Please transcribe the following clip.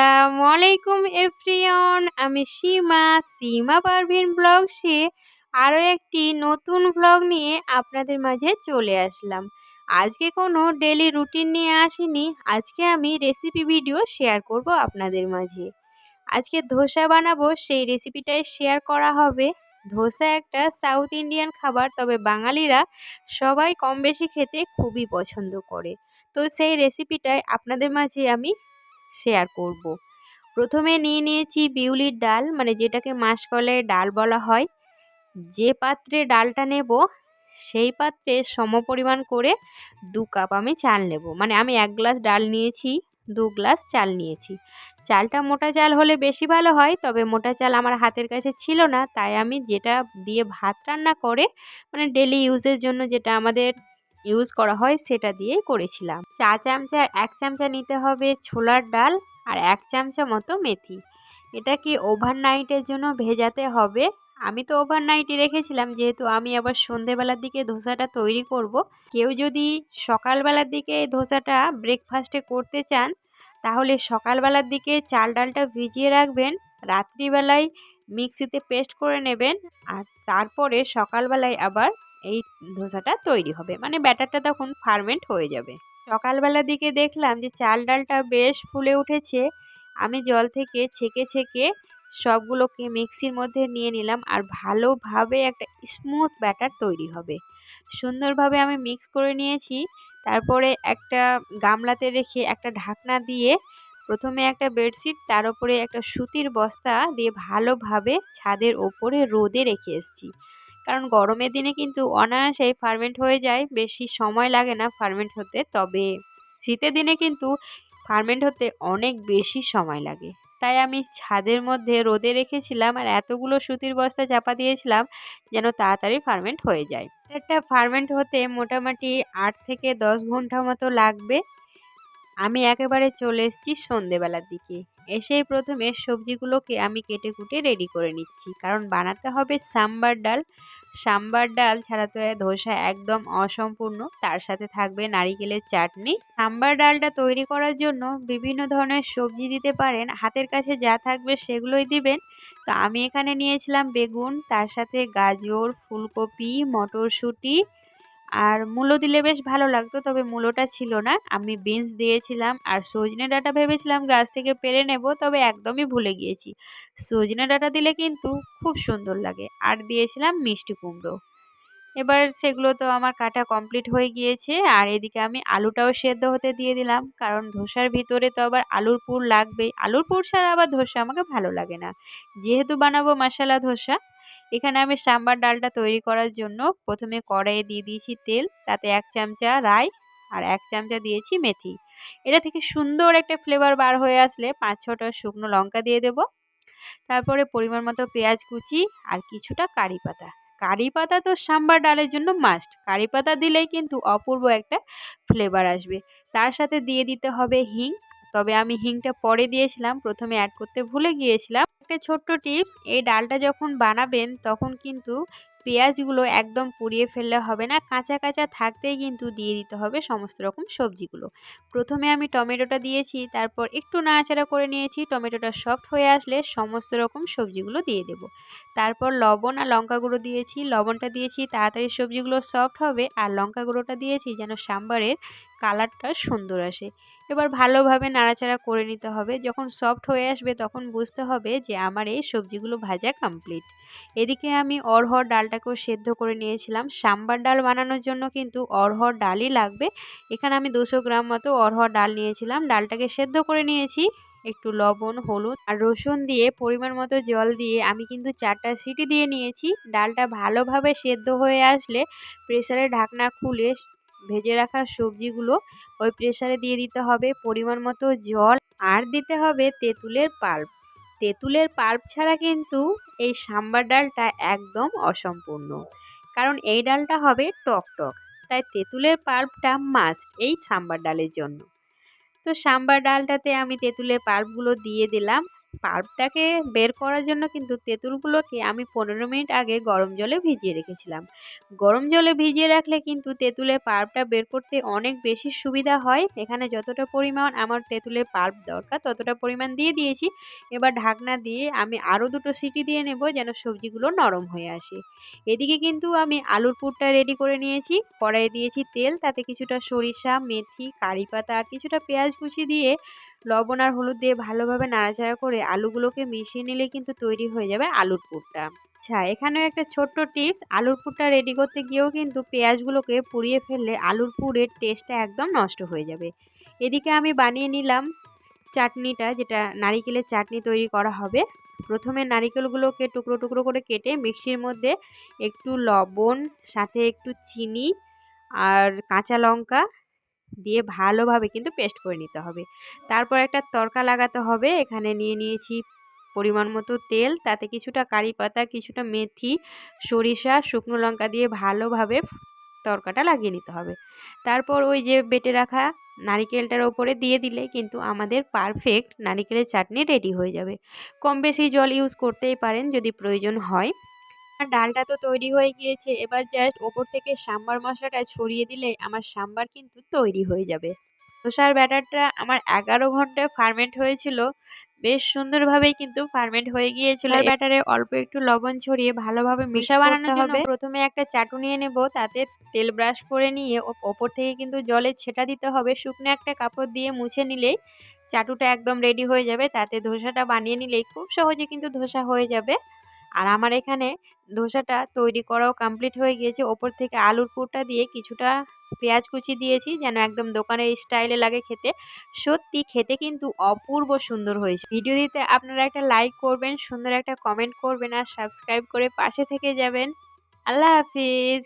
আসসালামু আলাইকুম এভরিওন আমি সীমা সীমা পারভিন ব্লগসে আরও একটি নতুন ব্লগ নিয়ে আপনাদের মাঝে চলে আসলাম। আজকে কোনো ডেলি রুটিন নিয়ে আসিনি, আজকে আমি রেসিপি ভিডিও শেয়ার করব আপনাদের মাঝে। আজকে ধোসা বানাবো, সেই রেসিপিটাই শেয়ার করা হবে। ধোসা একটা সাউথ ইন্ডিয়ান খাবার, তবে বাঙালিরা সবাই কম বেশি খেতে খুবই পছন্দ করে। তো সেই রেসিপিটাই আপনাদের মাঝে আমি শেয়ার করব। প্রথমে নিয়ে নিয়েছি বিউলির ডাল মানে যেটাকে মাসকলাইয়ের ডাল বলা হয়। যে পাত্রে ডালটা নেব, সেই পাত্রে সম পরিমাণ করে দু কাপ আমি চাল নেব। মানে আমি এক গ্লাস ডাল নিয়েছি, দু গ্লাস চাল নিয়েছি। চালটা মোটা চাল হলে বেশি ভালো হয়, তবে মোটা চাল আমার হাতের কাছে ছিল না, তাই আমি যেটা দিয়ে ভাত রান্না করে মানে ডেলি ইউজের জন্য যেটা আমাদের ইউজ করা হয় সেটা দিয়েই করেছিলাম। চা চামচা, এক চামচা নিতে হবে ছোলার ডাল আর এক চামচা মতো মেথি। এটা কি ওভারনাইটের জন্য ভেজাতে হবে? আমি তো ওভারনাইটই রেখেছিলাম, যেহেতু আমি আবার সন্ধেবেলার দিকে ধোসাটা তৈরি করব। কেউ যদি সকালবেলার দিকে ধোসাটা ব্রেকফাস্টে করতে চান, তাহলে সকালবেলার দিকে চাল ডালটা ভিজিয়ে রাখবেন, রাত্রিবেলায় মিক্সিতে পেস্ট করে নেবেন আর তারপরে সকালবেলায় আবার এই ধোসাটা তৈরি হবে। মানে ব্যাটারটা তখন ফার্মেন্ট হয়ে যাবে। সকালবেলার দিকে দেখলাম যে চাল ডালটা বেশ ফুলে উঠেছে। আমি জল থেকে ছেঁকে ছেঁকে সবগুলোকে মিক্সির মধ্যে নিয়ে নিলাম আর ভালোভাবে একটা স্মুথ ব্যাটার তৈরি হবে। সুন্দরভাবে আমি মিক্স করে নিয়েছি। তারপরে একটা গামলাতে রেখে একটা ঢাকনা দিয়ে প্রথমে একটা বেডশিট তার উপরে একটা সুতির বস্তা দিয়ে ভালোভাবে ছাদের ওপরে রোদে রেখে এসেছি। কারণ গরমের দিনে কিন্তু অনায়াসেই ফার্মেন্ট হয়ে যায়, বেশি সময় লাগে না ফার্মেন্ট হতে। তবে শীতের দিনে কিন্তু ফার্মেন্ট হতে অনেক বেশি সময় লাগে। তাই আমি ছাদের মধ্যে রোদে রেখেছিলাম আর এতগুলো সুতির বস্তা চাপা দিয়েছিলাম যেন তাড়াতাড়ি ফার্মেন্ট হয়ে যায়। একটা ফার্মেন্ট হতে মোটামুটি আট থেকে দশ ঘণ্টা মতো লাগবে। আমি একেবারে চলে এসেছি সন্ধেবেলার দিকে। এসেই প্রথমে সবজিগুলোকে আমি কেটে কুটে রেডি করে নিচ্ছি। কারণ বানাতে হবে সাম্বার ডাল। সাম্বার ডাল ছাড়া তো ধোসা একদম অসম্পূর্ণ। তার সাথে থাকবে নারিকেলের চাটনি। সাম্বার ডালটা তৈরি করার জন্য বিভিন্ন ধরনের সবজি দিতে পারেন। হাতের কাছে যা থাকবে সেগুলোই দিবেন। তো আমি এখানে নিয়েছিলাম বেগুন, তার সাথে গাজর, ফুলকপি, মটরশুঁটি আর মূলো দিলে বেশ ভালো লাগতো, তবে মূলোটা ছিল না। আমি বিনস দিয়েছিলাম আর সজনে ডাঁটা ভেবেছিলাম গাছ থেকে পেরে নেব, তবে একদমই ভুলে গিয়েছি। সজনে ডাঁটা দিলে কিন্তু খুব সুন্দর লাগে, আর দিয়েছিলাম মিষ্টি কুমড়ো। এবার সেগুলো তো আমার কাটা কমপ্লিট হয়ে গিয়েছে, আর এদিকে আমি আলুটাও সেদ্ধ হতে দিয়ে দিলাম, কারণ ধোসার ভিতরে তো আবার আলুর পুর লাগবেই। আলুর পুর ছাড়া আবার ধোসা আমাকে ভালো লাগে না। যেহেতু বানাবো মশালা ধোসা এখানে আমি সাম্বার ডালটা তৈরি করার জন্য প্রথমে কড়াইয়ে দিয়ে দিয়েছি তেল, তাতে এক চামচা রাই আর এক চামচা দিয়েছি মেথি। এটা থেকে সুন্দর একটা ফ্লেভার বার হয়ে আসলে পাঁচ ছটা শুকনো লঙ্কা দিয়ে দেব। তারপরে পরিমাণ মতো পেঁয়াজ কুচি আর কিছুটা কারি পাতা। কারি পাতা তো সাম্বার ডালের জন্য মাস্ট কারি পাতা দিলেই কিন্তু অপূর্ব একটা ফ্লেভার আসবে। তার সাথে দিয়ে দিতে হবে হিং তবে আমি হিংটা পরে দিয়েছিলাম, প্রথমে অ্যাড করতে ভুলে গিয়েছিলাম। একটা ছোট্ট টিপস এই ডালটা যখন বানাবেন, তখন কিন্তু পেঁয়াজগুলো একদম পুড়িয়ে ফেললে হবে না, কাঁচা কাঁচা থাকতেই কিন্তু দিয়ে দিতে হবে সমস্ত রকম সবজিগুলো। প্রথমে আমি টমেটোটা দিয়েছি, তারপর একটু নাড়াচাড়া করে নিয়েছি, টমেটোটা সফট হয়ে আসলে সমস্ত রকম সবজিগুলো দিয়ে দেব। তারপর লবণ আর লঙ্কা গুঁড়ো দিয়েছি, লবণটা দিয়েছি, তাড়াতাড়ি সবজিগুলো সফট হবে, আর লঙ্কা গুঁড়োটা দিয়েছি যেন সাম্বারের কালারটা সুন্দর আসে। এবার ভালোভাবে নাড়াচাড়া করে নিতে হবে। যখন সফট হয়ে আসবে তখন বুঝতে হবে যে আমার এই সবজিগুলো ভাজা কমপ্লিট এদিকে আমি অরহর ডালটাকেও সেদ্ধ করে নিয়েছিলাম। সাম্বার ডাল বানানোর জন্য কিন্তু অরহর ডালই লাগবে। এখানে আমি দুশো গ্রাম মতো অরহর ডাল নিয়েছিলাম। ডালটাকে সেদ্ধ করে নিয়েছি। একটু লবণ, হলুদ আর রসুন দিয়ে পরিমাণ মতো জল দিয়ে আমি কিন্তু চারটা সিটি দিয়ে নিয়েছি। ডালটা ভালোভাবে সেদ্ধ হয়ে আসলে প্রেসারে ঢাকনা খুলে ভেজে রাখা সবজিগুলো ওই প্রেসারে দিয়ে দিতে হবে। পরিমাণ মতো জল আর দিতে হবে তেঁতুলের পাল্প। তেঁতুলের পাল্প ছাড়া কিন্তু এই সাম্বার ডালটা একদম অসম্পূর্ণ। কারণ এই ডালটা হবে টক টক। তাই তেঁতুলের পাল্পটা মাস্ট এই সাম্বার ডালের জন্য। তো সাম্বার ডালটাতে আমি তেঁতুলের পাল্পগুলো দিয়ে দিলাম। পাল্পটাকে বের করার জন্য কিন্তু তেঁতুলগুলোকে আমি পনেরো মিনিট আগে গরম জলে ভিজিয়ে রেখেছিলাম। গরম জলে ভিজিয়ে রাখলে কিন্তু তেঁতুলের পাল্পটা বের করতে অনেক বেশি সুবিধা হয়। এখানে যতটা পরিমাণ আমার তেঁতুলের পাল্প দরকার ততটা পরিমাণ দিয়ে দিয়েছি। এবার ঢাকনা দিয়ে আমি আরও দুটো সিটি দিয়ে নেব যেন সবজিগুলো নরম হয়ে আসে। এদিকে কিন্তু আমি আলুর পুরটা রেডি করে নিয়েছি। কড়াইয়ে দিয়েছি তেল, তাতে কিছুটা সরিষা, মেথি, কারি পাতা আর কিছুটা পেঁয়াজ কুচি দিয়ে লবণ আর হলুদ দিয়ে ভালোভাবে নাড়াচাড়া করে আলুগুলোকে মিশিয়ে নিলে কিন্তু তৈরি হয়ে যাবে আলুর পুরটা। আচ্ছা এখানেও একটা ছোট্ট টিপস, আলুর পুরটা রেডি করতে গিয়েও কিন্তু পেঁয়াজগুলোকে পুড়িয়ে ফেললে আলুর পুরের টেস্টটা একদম নষ্ট হয়ে যাবে। এদিকে আমি বানিয়ে নিলাম চাটনিটা, যেটা নারিকেলের চাটনি তৈরি করা হবে। প্রথমে নারিকেলগুলোকে টুকরো টুকরো করে কেটে মিক্সির মধ্যে একটু লবণ, সাথে একটু চিনি আর কাঁচা লঙ্কা দিয়ে ভালোভাবে কিন্তু পেস্ট করে নিতে হবে। তারপর একটা তরকা লাগাতে হবে। এখানে নিয়ে নিয়েছি পরিমাণ মতো তেল। তাতে কিছুটা কারি পাতা, কিছুটা মেথি, সরিষা, শুকনো লঙ্কা দিয়ে ভালোভাবে তরকাটা লাগিয়ে নিতে হবে। তারপর ওই যে বেটে রাখা নারিকেলটার ওপরে দিয়ে দিলে কিন্তু আমাদের পারফেক্ট নারিকেলের চাটনি রেডি হয়ে যাবে। কম বেশি জল ইউজ করতেই পারেন যদি প্রয়োজন হয়। ডালটা তো তৈরি হয়ে গিয়েছে। এবার জাস্ট ওপর থেকে সাম্বার মশলাটা ছড়িয়ে দিলে আমার সাম্বার কিন্তু তৈরি হয়ে যাবে। ধোসার ব্যাটারটা আমার এগারো ঘন্টায় ফার্মেন্ট হয়েছিল। বেশ সুন্দরভাবেই কিন্তু ফার্মেন্ট হয়ে গিয়েছিল। ব্যাটারে অল্প একটু লবণ ছড়িয়ে ভালোভাবে মিশা বানানো হবে। প্রথমে একটা চাটু নিয়ে নেব। তাতে তেল ব্রাশ করে নিয়ে ওপর থেকে কিন্তু জলে ছেটা দিতে হবে। শুকনো একটা কাপড় দিয়ে মুছে নিলেই চাটুটা একদম রেডি হয়ে যাবে। তাতে ধোসাটা বানিয়ে নিলেই খুব সহজে কিন্তু ধোসা হয়ে যাবে। আর আমার এখানে ধোসাটা তৈরি করাও কমপ্লিট হয়ে গিয়েছে। ওপর থেকে আলুর পুরটা দিয়ে কিছুটা পেঁয়াজ কুচি দিয়েছি যেন একদম দোকানের স্টাইলে লাগে খেতে। সত্যি খেতে কিন্তু অপূর্ব সুন্দর হয়েছে। ভিডিও দিতে আপনারা একটা লাইক করবেন, সুন্দর একটা কমেন্ট করবেন আর সাবস্ক্রাইব করে পাশে থেকে যাবেন। আল্লাহ হাফিজ।